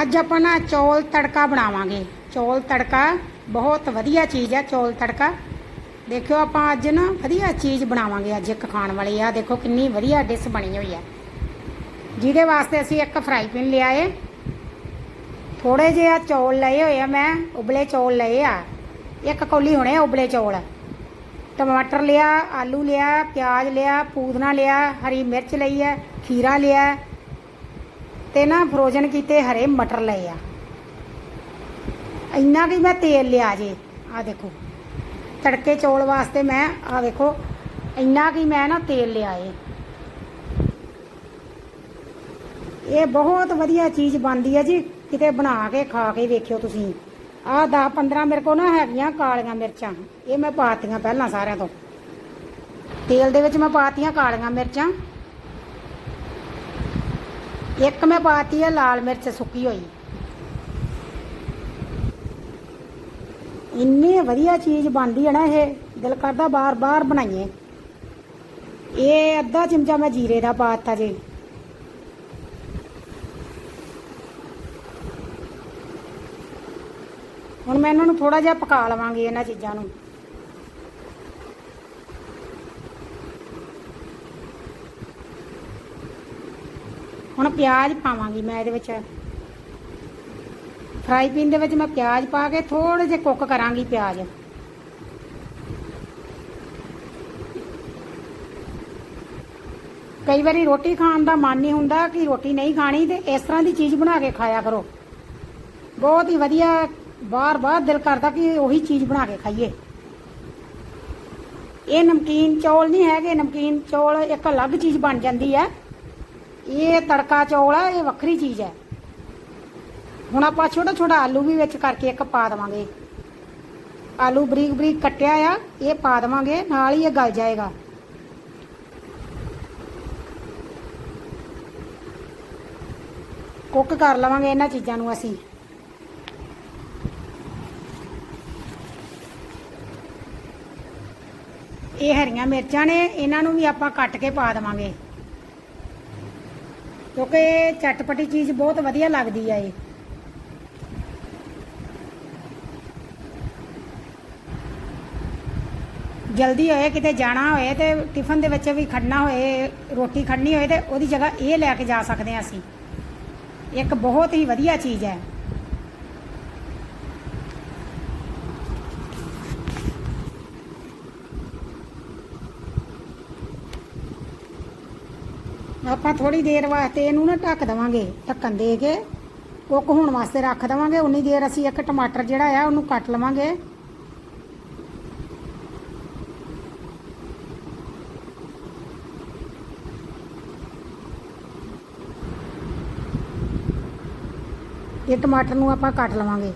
ਅੱਜ ਆਪਾਂ ਨਾ ਚੌਲ ਤੜਕਾ ਬਣਾਵਾਂਗੇ। ਚੌਲ ਤੜਕਾ ਬਹੁਤ ਵਧੀਆ ਚੀਜ਼ ਹੈ ਚੌਲ ਤੜਕਾ। ਦੇਖਿਓ ਆਪਾਂ ਅੱਜ ਨਾ ਵਧੀਆ ਚੀਜ਼ ਬਣਾਵਾਂਗੇ, ਅੱਜ ਇੱਕ ਖਾਣ ਵਾਲੀ ਆ। ਦੇਖੋ ਕਿੰਨੀ ਵਧੀਆ ਡਿਸ਼ ਬਣੀ ਹੋਈ ਹੈ ਜਿਹਦੇ ਵਾਸਤੇ ਅਸੀਂ ਇੱਕ ਫਰਾਈ ਪੈਨ ਲਿਆ ਏ। ਥੋੜੇ ਜਿਹੇ ਆ ਚੌਲ ਲਏ ਹੋਏ ਆ ਮੈਂ, ਉਬਲੇ ਚੌਲ ਲਏ ਆ। ਇੱਕ ਕੌਲੀ ਹੋਣੇ ਆ ਉਬਲੇ ਚੌਲ। ਟਮਾਟਰ ਲਿਆ, ਆਲੂ ਲਿਆ, ਪਿਆਜ਼ ਲਿਆ, ਪੂਦਨਾ ਲਿਆ, ਹਰੀ ਮਿਰਚ ਲਈ ਹੈ ਖੀਰਾ ਲਿਆ। ਤੇ ਨਾ ਫਰੋਜ਼ਨ ਕੀਤੇ ਹਰੇ ਮਟਰ ਲਏ ਆ। ਇੰਨਾ ਕਿ ਮੈਂ ਤੇਲ ਲਿਆ ਜੇ ਆ ਦੇਖੋ। ਤੜਕੇ ਚੌਲ ਵਾਸਤੇ ਮੈਂ ਆ ਦੇਖੋ ਇੰਨਾ ਕੀ ਮੈਂ ਨਾ ਤੇਲ ਲਿਆ ਏ। ਇਹ ਬਹੁਤ ਵਧੀਆ ਚੀਜ਼ ਬਣਦੀ ਹੈ ਜੀ, ਕਿਤੇ ਬਣਾ ਕੇ, ਖਾ ਕੇ ਵੇਖਿਓ ਤੁਸੀਂ। ਆਹ 10 15 ਮੇਰੇ ਕੋਲ ਨਾ ਹੈਗੀਆਂ ਕਾਲੀਆਂ ਮਿਰਚਾਂ, ਇਹ ਮੈਂ ਪਾਤੀਆਂ ਪਹਿਲਾਂ ਸਾਰਿਆਂ ਤੋਂ। ਤੇਲ ਦੇ ਵਿੱਚ ਮੈਂ ਪਾਤੀਆਂ ਕਾਲੀਆਂ ਮਿਰਚਾਂ। ਇੱਕ ਮੈਂ ਪਾਤੀ ਹੈ ਲਾਲ ਮਿਰਚ ਸੁੱਕੀ ਹੋਈ। ਇੰਨੀ ਵਧੀਆ ਚੀਜ਼ ਬਣਦੀ ਹੈ ਨਾ ਇਹ, ਦਿਲ ਕਰਦਾ ਬਾਰ-ਬਾਰ ਬਣਾਈਏ। ਇਹ ਅੱਧਾ ਚਮਚਾ ਮੈਂ ਜੀਰੇ ਦਾ ਪਾਤਾ ਜੀ। ਹੁਣ ਮੈਂ ਇਹਨਾਂ ਨੂੰ ਥੋੜਾ ਜਿਹਾ ਪਕਾ ਲਵਾਂਗੀ ਇਹਨਾਂ ਚੀਜ਼ਾਂ ਨੂੰ। ਹੁਣ ਪਿਆਜ਼ ਪਾਵਾਂਗੀ ਮੈਂ ਇਹਦੇ ਵਿੱਚ। ਫਰਾਈ ਪੈਨ ਦੇ ਵਿੱਚ ਮੈਂ ਪਿਆਜ਼ ਪਾ ਕੇ ਥੋੜੇ ਜਿਹਾ ਕੁੱਕ ਕਰਾਂਗੀ ਪਿਆਜ਼। ਕਈ ਵਾਰੀ ਰੋਟੀ ਖਾਣ ਦਾ ਮਨ ਨਹੀਂ ਹੁੰਦਾ ਕਿ ਰੋਟੀ ਨਹੀਂ ਖਾਣੀ ਤੇ ਇਸ ਤਰ੍ਹਾਂ ਦੀ ਚੀਜ਼ ਬਣਾ ਕੇ ਖਾਇਆ ਕਰੋ। ਬਹੁਤ ਹੀ ਵਧੀਆ, ਬਾਰ-ਬਾਰ ਦਿਲ ਕਰਦਾ ਕਿ ਉਹੀ ਚੀਜ਼ ਬਣਾ ਕੇ ਖਾਈਏ। ਇਹ ਨਮਕੀਨ ਚੌਲ ਨਹੀਂ ਹੈਗੇ, ਨਮਕੀਨ ਚੌਲ ਇੱਕ ਅਲੱਗ ਚੀਜ਼ ਬਣ ਜਾਂਦੀ ਹੈ। ਇਹ ਤੜਕਾ ਚੌਲ ਹੈ ਇਹ ਵੱਖਰੀ ਚੀਜ਼ ਹੈ। ਹੁਣ ਆਪਾਂ ਛੋਟਾ ਛੋਟਾ ਆਲੂ ਵੀ ਵਿੱਚ ਕਰਕੇ ਇੱਕ ਪਾ ਦੇਵਾਂਗੇ। ਆਲੂ ਬਰੀਕ ਬਰੀਕ ਕੱਟਿਆ ਆ, ਇਹ ਪਾ ਦੇਵਾਂਗੇ, ਨਾਲ ਹੀ ਇਹ ਗਲ ਜਾਏਗਾ। ਕੁੱਕ ਕਰ ਲਵਾਂਗੇ ਇਹਨਾਂ ਚੀਜ਼ਾਂ ਨੂੰ ਅਸੀਂ। ਇਹ ਹਰੀਆਂ ਮਿਰਚਾਂ ਨੇ, ਇਹਨਾਂ ਨੂੰ ਵੀ ਆਪਾਂ ਕੱਟ ਕੇ ਪਾ ਦੇਵਾਂਗੇ। ਕਿਉਂਕਿ ਇਹ ਚਟਪਟੀ ਚੀਜ਼ ਬਹੁਤ ਵਧੀਆ ਲੱਗਦੀ ਆ ਇਹ। ਜਲਦੀ ਹੋਏ, ਕਿਤੇ ਜਾਣਾ ਹੋਏ ਤੇ ਟਿਫਨ ਦੇ ਵਿੱਚ ਵੀ ਖੜਨਾ ਹੋਏ, ਰੋਟੀ ਖੜਨੀ ਹੋਏ ਤੇ ਉਹਦੀ ਜਗ੍ਹਾ ਇਹ ਲੈ ਕੇ ਜਾ ਸਕਦੇ ਹਾਂ ਅਸੀਂ। ਇੱਕ ਬਹੁਤ ਹੀ ਵਧੀਆ ਚੀਜ਼ ਹੈ। ਆਪਾਂ ਥੋੜੀ ਦੇਰ ਵਾਸਤੇ ਇਹਨੂੰ ਨਾ ਢੱਕ ਦੇਵਾਂਗੇ, ਢੱਕਣ ਦੇ ਕੇ। ਕੁੱਕ ਹੋਣ ਵਾਸਤੇ ਰੱਖ ਦੇਵਾਂਗੇ, ਉਨੀ ਦੇਰ ਅਸੀਂ ਇੱਕ ਟਮਾਟਰ ਜਿਹੜਾ ਆ, ਉਹਨੂੰ ਕੱਟ ਲਵਾਂਗੇ। ਇਹ ਟਮਾਟਰ ਨੂੰ ਆਪਾਂ ਕੱਟ ਲਵਾਂਗੇ।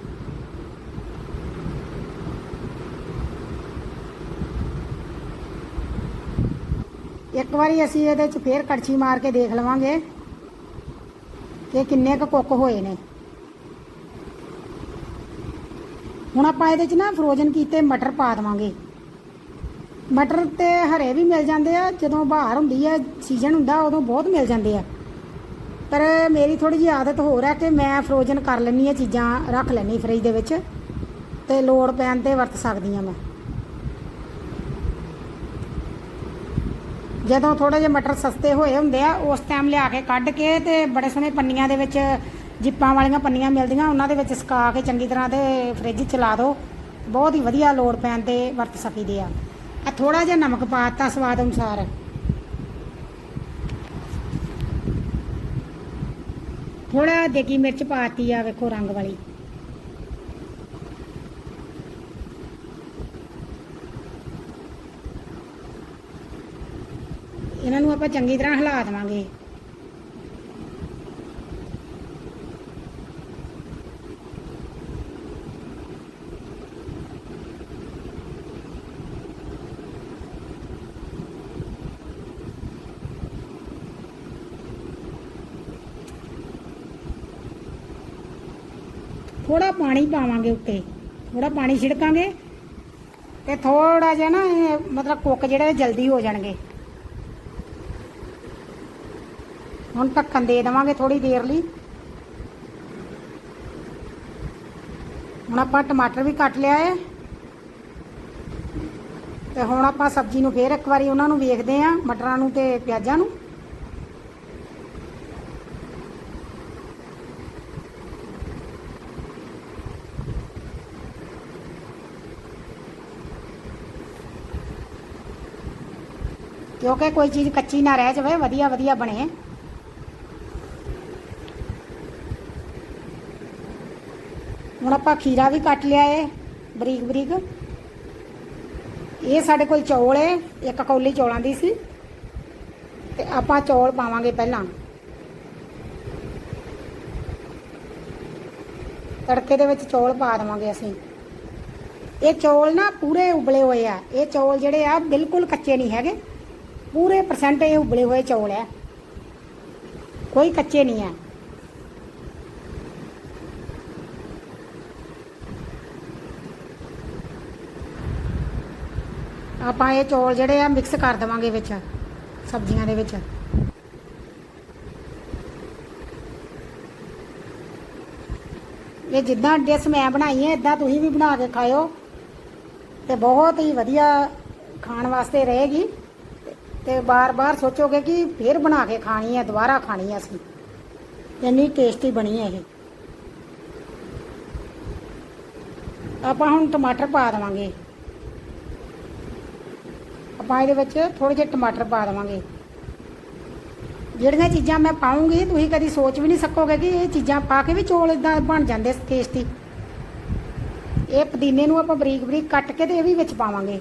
ਇੱਕ ਵਾਰੀ ਅਸੀਂ ਇਹਦੇ 'ਚ ਫੇਰ ਕੜਛੀ ਮਾਰ ਕੇ ਦੇਖ ਲਵਾਂਗੇ ਕਿ ਕਿੰਨੇ ਕੁ ਕੁੱਕ ਹੋਏ ਨੇ। ਹੁਣ ਆਪਾਂ ਇਹਦੇ 'ਚ ਨਾ ਫਰੋਜ਼ਨ ਕੀਤੇ ਮਟਰ ਪਾ ਦੇਵਾਂਗੇ। ਮਟਰ ਤੇ ਹਰੇ ਵੀ ਮਿਲ ਜਾਂਦੇ ਆ, ਜਦੋਂ ਬਹਾਰ ਹੁੰਦੀ ਆ ਸੀਜ਼ਨ ਹੁੰਦਾ, ਉਦੋਂ ਬਹੁਤ ਮਿਲ ਜਾਂਦੇ ਆ। ਪਰ ਮੇਰੀ ਥੋੜੀ ਜਿਹੀ ਆਦਤ ਹੋਰ ਹੈ ਕਿ ਮੈਂ ਫਰੋਜ਼ਨ ਕਰ ਲੈਣੀ ਆ ਚੀਜ਼ਾਂ, ਰੱਖ ਲੈਣੀ ਫ੍ਰਿਜ ਦੇ ਵਿੱਚ, ਤੇ ਲੋੜ ਪੈਣ ਤੇ ਵਰਤ ਸਕਦੀ ਆ ਮੈਂ। ਜਦੋਂ ਥੋੜੇ ਜਿਹੇ ਮਟਰ ਸਸਤੇ ਹੋਏ ਹੁੰਦੇ ਆ, ਉਸ ਟਾਈਮ ਲਿਆ ਕੇ ਕੱਢ ਕੇ ਤੇ ਬੜੇ ਸੋਹਣੇ ਪੰਨੀਆਂ ਦੇ ਵਿੱਚ ਜਿੱਪਾਂ ਵਾਲੀਆਂ ਪੰਨੀਆਂ ਮਿਲਦੀਆਂ, ਉਹਨਾਂ ਦੇ ਵਿੱਚ ਸੁਕਾ ਕੇ ਚੰਗੀ ਤਰ੍ਹਾਂ ਤੇ ਫ੍ਰਿਜ 'ਚ ਲਾ ਦਿਓ ਬਹੁਤ ਹੀ ਵਧੀਆ ਲੋੜ ਪੈਣ ਤੇ ਵਰਤ ਸਕੀਦੇ ਆ। ਆ ਥੋੜਾ ਜਿਹਾ ਨਮਕ ਪਾਤਾ ਸਵਾਦ ਅਨੁਸਾਰ। ਥੋੜਾ ਦੇਗੀ ਮਿਰਚ ਪਾਤੀ ਆ, ਵੇਖੋ ਰੰਗ ਵਾਲੀ। ਇਹਨਾਂ ਨੂੰ ਆਪਾਂ ਚੰਗੀ ਤਰ੍ਹਾਂ ਹਿਲਾ ਦੇਵਾਂਗੇ। ਥੋੜਾ ਪਾਣੀ ਪਾਵਾਂਗੇ ਉੱਤੇ। ਥੋੜਾ ਪਾਣੀ ਛਿੜਕਾਂਗੇ ਤੇ ਥੋੜਾ ਜਿਹਾ ਨਾ ਇਹ ਮਤਲਬ ਕੁੱਕ ਜਿਹੜੇ ਜਲਦੀ ਹੋ ਜਾਣਗੇ। ਹੁਣ ਢੱਕਣ ਦੇ ਦੇਵਾਂਗੇ ਥੋੜੀ ਦੇਰ ਲਈ। ਹੁਣ ਆਪਾਂ ਟਮਾਟਰ ਵੀ ਕੱਟ ਲਿਆ ਹੈ ਤੇ ਹੁਣ ਆਪਾਂ ਸਬਜ਼ੀ ਨੂੰ ਫੇਰ ਇੱਕ ਵਾਰੀ ਉਹਨਾਂ ਨੂੰ ਵੇਖਦੇ ਆਂ, ਮਟਰਾਂ ਨੂੰ ਤੇ ਪਿਆਜ਼ਾਂ ਨੂੰ। ਕਿਉਂਕਿ ਕੋਈ ਚੀਜ਼ ਕੱਚੀ ਨਾ ਰਹਿ ਜਾਵੇ ਵਧੀਆ ਵਧੀਆ ਬਣੇ। ਹੁਣ ਆਪਾਂ ਖੀਰਾ ਵੀ ਕੱਟ ਲਿਆ ਏ, ਬਰੀਕ ਬਰੀਕ। ਇਹ ਸਾਡੇ ਕੋਲ ਚੌਲ ਏ, ਇੱਕ ਕੌਲੀ ਚੌਲਾਂ ਦੀ ਸੀ। ਤੇ ਆਪਾਂ ਚੌਲ ਪਾਵਾਂਗੇ ਪਹਿਲਾਂ। ਤੜਕੇ ਦੇ ਵਿੱਚ ਚੌਲ ਪਾ ਦੇਵਾਂਗੇ ਅਸੀਂ। ਇਹ ਚੌਲ ਨਾ ਪੂਰੇ ਉਬਲੇ ਹੋਏ ਆ। ਇਹ ਚੌਲ ਜਿਹੜੇ ਆ ਬਿਲਕੁਲ ਕੱਚੇ ਨਹੀਂ ਹੈਗੇ। ਪੂਰੇ ਪਰਸੈਂਟ ਇਹ ਉਬਲੇ ਹੋਏ ਚੌਲ ਆ। ਕੋਈ ਕੱਚੇ ਨਹੀਂ ਆ। ਆਪਾਂ ਇਹ ਚੌਲ ਜਿਹੜੇ ਆ ਮਿਕਸ ਕਰ ਦੇਵਾਂਗੇ ਵਿੱਚ, ਸਬਜ਼ੀਆਂ ਦੇ ਵਿੱਚ। ਇਹ ਜਿੱਦਾਂ ਡਿਸ਼ ਮੈਂ ਬਣਾਈ ਹੈ ਇਦਾਂ ਤੁਸੀਂ ਵੀ ਬਣਾ ਕੇ ਖਾਓ ਤੇ ਬਹੁਤ ਹੀ ਵਧੀਆ ਖਾਣ ਵਾਸਤੇ ਰਹੇਗੀ। ਤੇ ਬਾਰ-ਬਾਰ ਸੋਚੋਗੇ ਕਿ ਫੇਰ ਬਣਾ ਕੇ ਖਾਣੀ ਹੈ ਦੁਬਾਰਾ ਖਾਣੀ ਹੈ ਅਸੀਂ। ਇੰਨੀ ਟੇਸਟੀ ਬਣੀ ਹੈ ਇਹ। ਆਪਾਂ ਹੁਣ ਟਮਾਟਰ ਪਾ ਦੇਵਾਂਗੇ। ਆਪਾਂ ਇਹਦੇ ਵਿੱਚ ਥੋੜੇ ਜਿਹੇ ਟਮਾਟਰ ਪਾ ਦੇਵਾਂਗੇ। ਜਿਹੜੀਆਂ ਚੀਜ਼ਾਂ ਮੈਂ ਪਾਉਂਗੀ, ਤੁਸੀਂ ਕਦੀ ਸੋਚ ਵੀ ਨਹੀਂ ਸਕੋਗੇ ਕਿ ਇਹ ਚੀਜ਼ਾਂ ਪਾ ਕੇ ਵੀ ਚੌਲ ਇਦਾਂ ਬਣ ਜਾਂਦੇ ਟੇਸਟੀ ਇਹ ਪੁਦੀਨੇ ਨੂੰ ਆਪਾਂ ਬਰੀਕ ਬਰੀਕ ਕੱਟ ਕੇ ਤੇ ਇਹ ਵੀ ਵਿੱਚ ਪਾਵਾਂਗੇ।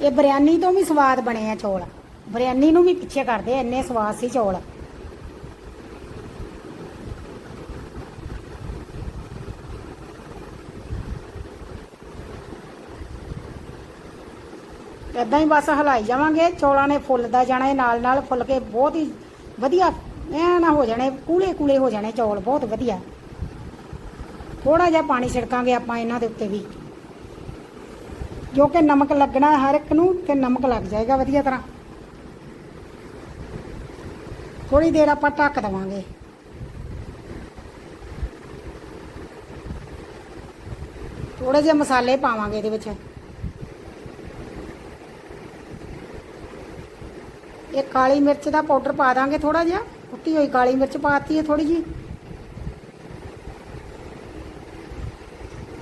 ਇਹ ਬਿਰਿਆਨੀ ਤੋਂ ਵੀ ਸਵਾਦ ਬਣੇ ਆ ਚੌਲ। ਬਿਰਿਆਨੀ ਨੂੰ ਵੀ ਪਿੱਛੇ ਕਰਦੇ ਆ, ਇੰਨੇ ਸਵਾਦ ਸੀ ਚੌਲ। ਇਦਾਂ ਹੀ ਬਸ ਹਲਾਈ ਜਾਵਾਂਗੇ। ਚੌਲਾਂ ਨੇ ਫੁੱਲਦਾ ਜਾਣਾ ਇਹ ਨਾਲ ਨਾਲ ਫੁੱਲ ਕੇ ਬਹੁਤ ਹੀ ਵਧੀਆ ਐ ਨਾ ਹੋ ਜਾਣੇ, ਕੂਲੇ ਕੂਲੇ ਹੋ ਜਾਣੇ ਚੌਲ, ਬਹੁਤ ਵਧੀਆ। ਥੋੜਾ ਜਿਹਾ ਪਾਣੀ ਛਿੜਕਾਂਗੇ ਆਪਾਂ ਇਹਨਾਂ ਦੇ ਉੱਤੇ ਵੀ। ਜੋ ਕਿ ਨਮਕ ਲੱਗਣਾ ਹਰ ਇੱਕ ਨੂੰ ਤੇ ਨਮਕ ਲੱਗ ਜਾਏਗਾ ਵਧੀਆ ਤਰ੍ਹਾਂ। ਥੋੜੀ ਦੇਰ ਆਪਾਂ ਢੱਕ ਦੇਵਾਂਗੇ। ਥੋੜੇ ਜਿਹੇ ਮਸਾਲੇ ਪਾਵਾਂਗੇ ਇਹਦੇ ਵਿੱਚ। ਇਹ ਕਾਲੀ ਮਿਰਚ ਦਾ ਪਾਊਡਰ ਪਾ ਦਾਂਗੇ ਥੋੜਾ ਜਿਹਾ। ਕੁੱਟੀ ਹੋਈ ਕਾਲੀ ਮਿਰਚ ਪਾਤੀ ਹੈ ਥੋੜੀ ਜੀ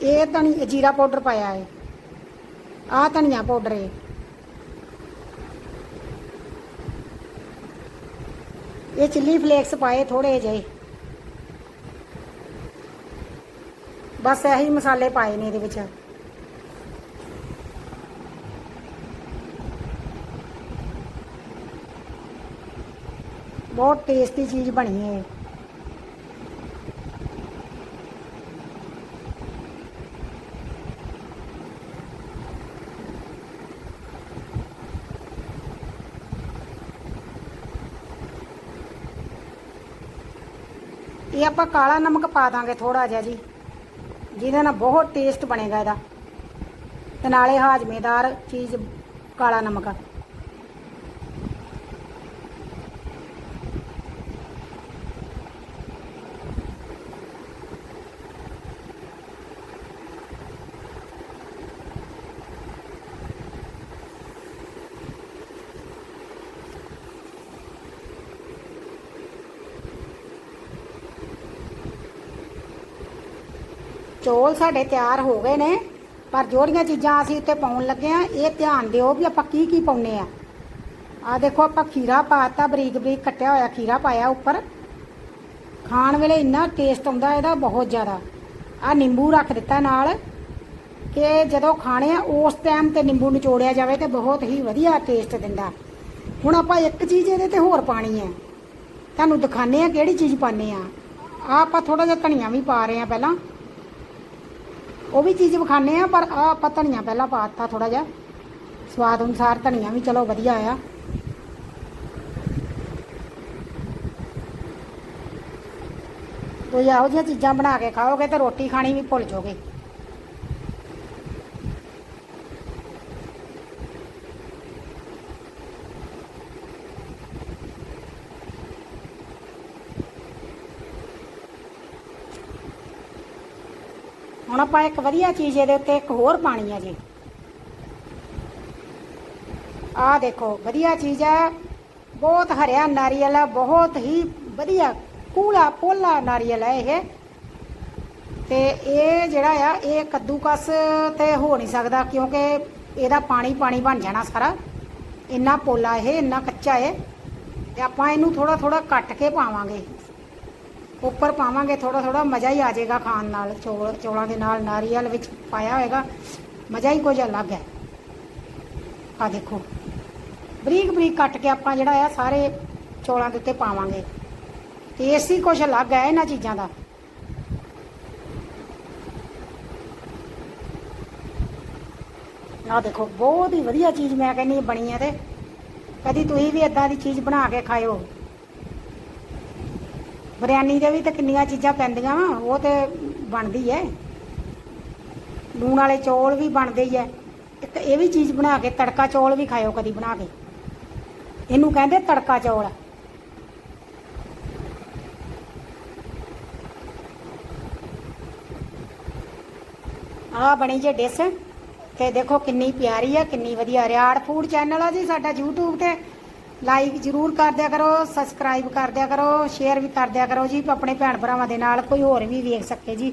ਇਹ ਧਨੀ ਜੀਰਾ ਪਾਊਡਰ ਪਾਇਆ ਹੈ। ਆਹ ਧਨੀਆ ਪਾਊਡਰ ਹੈ। ਇਹ ਚਿੱਲੀ ਫਲੇਕਸ ਪਾਏ ਥੋੜੇ ਜਿਹੇ। ਬਸ ਇਹੀ ਮਸਾਲੇ ਪਾਏ ਨੇ ਇਹਦੇ ਵਿੱਚ। ਬਹੁਤ ਟੇਸਟੀ ਚੀਜ਼ ਬਣੀ ਹੈ ਇਹ। ਆਪਾਂ ਕਾਲਾ ਨਮਕ ਪਾ ਦਾਂਗੇ ਥੋੜਾ ਜਿਹਾ ਜੀ, ਜਿਹਦੇ ਨਾਲ ਬਹੁਤ ਟੇਸਟ ਬਣੇਗਾ ਇਹਦਾ। ਤੇ ਨਾਲੇ ਹਾਜ਼ਮੇਦਾਰ ਚੀਜ਼ ਕਾਲਾ ਨਮਕ। ਚੌਲ ਸਾਡੇ ਤਿਆਰ ਹੋ ਗਏ ਨੇ, ਪਰ ਜਿਹੜੀਆਂ ਚੀਜ਼ਾਂ ਅਸੀਂ ਉੱਤੇ ਪਾਉਣ ਲੱਗੇ ਆ ਇਹ ਧਿਆਨ ਦਿਓ ਵੀ ਆਪਾਂ ਕੀ ਕੀ ਪਾਉਨੇ ਆ ਆ ਦੇਖੋ, ਆਪਾਂ ਖੀਰਾ ਪਾਤਾ, ਬਰੀਕ ਬਰੀਕ ਕੱਟਿਆ ਹੋਇਆ ਖੀਰਾ ਪਾਇਆ ਉੱਪਰ। ਖਾਣ ਵੇਲੇ ਇੰਨਾ ਟੇਸਟ ਆਉਂਦਾ ਇਹਦਾ ਬਹੁਤ ਜ਼ਿਆਦਾ। ਆ ਨਿੰਬੂ ਰੱਖ ਦਿੱਤਾ ਨਾਲ, ਕਿ ਜਦੋਂ ਖਾਣੇ ਆ, ਉਸ ਟਾਈਮ ਤੇ ਨਿੰਬੂ ਨਿਚੋੜਿਆ ਜਾਵੇ ਤੇ ਬਹੁਤ ਹੀ ਵਧੀਆ ਟੇਸਟ ਦਿੰਦਾ। ਹੁਣ ਆਪਾਂ ਇੱਕ ਚੀਜ਼ ਇਹਦੇ ਤੇ ਹੋਰ ਪਾਣੀ ਹੈ। ਤੁਹਾਨੂੰ ਦਿਖਾਣੇ ਆ ਕਿਹੜੀ ਚੀਜ਼ ਪਾਣੇ ਆ ਆ ਆਪਾਂ ਥੋੜਾ ਜਿਹਾ ਧਨੀਆ ਵੀ ਪਾ ਰਹੇ ਆ ਪਹਿਲਾਂ। ਉਹ ਵੀ ਚੀਜ਼ ਵਿਖਾਣੇ ਆ ਪਰ ਆ ਆਪਾਂ ਧਨੀਆ ਪਹਿਲਾਂ ਪਾਤਾ ਥੋੜਾ ਜਿਹਾ ਸਵਾਦ ਅਨੁਸਾਰ ਧਨੀਆ ਵੀ ਚਲੋ ਵਧੀਆ ਆ ਤੁਸੀਂ ਇਹੋ ਜਿਹੀਆਂ ਚੀਜ਼ਾਂ ਬਣਾ ਕੇ ਖਾਓਗੇ ਤੇ ਰੋਟੀ ਖਾਣੀ ਵੀ ਭੁੱਲ ਜਾਓਗੇ ਆਪਾਂ ਇੱਕ ਵਧੀਆ ਚੀਜ਼ ਇਹਦੇ ਉੱਤੇ ਇੱਕ ਹੋਰ ਪਾਣੀ ਹੈ ਜੀ। ਆਹ ਦੇਖੋ, ਵਧੀਆ ਚੀਜ਼ ਹੈ ਬਹੁਤ ਹਰਿਆ ਨਾਰੀਅਲ ਹੈ ਬਹੁਤ ਹੀ ਵਧੀਆ ਕੂਲਾ ਪੋਲਾ ਨਾਰੀਅਲ ਹੈ ਇਹ। ਤੇ ਇਹ ਜਿਹੜਾ ਆ, ਇਹ ਕੱਦੂਕਸ ਤੇ ਹੋ ਨਹੀਂ ਸਕਦਾ ਕਿਉਂਕਿ ਇਹਦਾ ਪਾਣੀ ਪਾਣੀ ਬਣ ਜਾਣਾ ਸਾਰਾ। ਇੰਨਾ ਪੋਲਾ ਇਹ, ਇੰਨਾ ਕੱਚਾ ਹੈ ਤੇ ਆਪਾਂ ਇਹਨੂੰ ਥੋੜਾ ਥੋੜਾ ਕੱਟ ਕੇ ਪਾਵਾਂਗੇ। ਉੱਪਰ ਪਾਵਾਂਗੇ ਥੋੜਾ ਥੋੜਾ ਮਜ਼ਾ ਹੀ ਆ ਜਾਏਗਾ ਖਾਣ ਨਾਲ, ਚੌਲ, ਚੌਲਾਂ ਦੇ ਨਾਲ, ਨਾਰੀਅਲ ਵਿੱਚ ਪਾਇਆ ਹੋਏਗਾ, ਮਜ਼ਾ ਹੀ ਕੁਝ ਅਲੱਗ ਹੈ। ਆ ਦੇਖੋ, ਬਰੀਕ ਬਰੀਕ ਕੱਟ ਕੇ ਆਪਾਂ ਜਿਹੜਾ ਆ ਸਾਰੇ ਚੌਲਾਂ ਦੇ ਉੱਤੇ ਪਾਵਾਂਗੇ। ਟੇਸਟ ਹੀ ਕੁਝ ਅਲੱਗ ਹੈ ਇਹਨਾਂ ਚੀਜ਼ਾਂ ਦਾ। ਆ ਦੇਖੋ, ਬਹੁਤ ਹੀ ਵਧੀਆ ਚੀਜ਼ ਮੈਂ ਕਹਿੰਨੀ ਬਣੀ ਹੈ ਤੇ। ਕਦੀ ਤੁਸੀਂ ਵੀ ਇਦਾਂ ਦੀ ਚੀਜ਼ ਬਣਾ ਕੇ ਖਾਇਓ। ਬਿਰਿਆਨੀ ਦੇ ਵੀ ਤਾਂ ਕਿੰਨੀਆਂ ਚੀਜ਼ਾਂ ਪੈਂਦੀਆਂ ਵਾ, ਉਹ ਤੇ ਬਣਦੀ ਹੈ ਲੂਣ ਵਾਲੇ ਚੌਲ ਵੀ ਬਣਦੇ ਹੀ ਹੈ ਇੱਕ ਇਹ ਵੀ ਚੀਜ਼ ਬਣਾ ਕੇ, ਤੜਕਾ ਚੌਲ ਵੀ ਖਾਇਓ ਕਦੀ ਬਣਾ ਕੇ। ਇਹਨੂੰ ਕਹਿੰਦੇ ਤੜਕਾ ਚੌਲ। ਆ ਬਣੀ ਜੇ ਡਿਸ਼, ਤੇ ਦੇਖੋ ਕਿੰਨੀ ਪਿਆਰੀ ਆ ਕਿੰਨੀ ਵਧੀਆ। ਰਿਆੜ ਫੂਡ ਚੈਨਲ ਆ ਜੀ ਸਾਡਾ YouTube ਤੇ। ਲਾਈਕ ਜਰੂਰ ਕਰ ਦਿਆ ਕਰੋ ਸਬਸਕ੍ਰਾਈਬ ਕਰ ਦਿਆ ਕਰੋ ਸ਼ੇਅਰ ਵੀ ਕਰ ਦਿਆ ਕਰੋ ਜੀ, ਆਪਣੇ ਭੈਣ ਭਰਾਵਾਂ ਦੇ ਨਾਲ ਕੋਈ ਹੋਰ ਵੀ ਵੇਖ ਸਕੇ ਜੀ।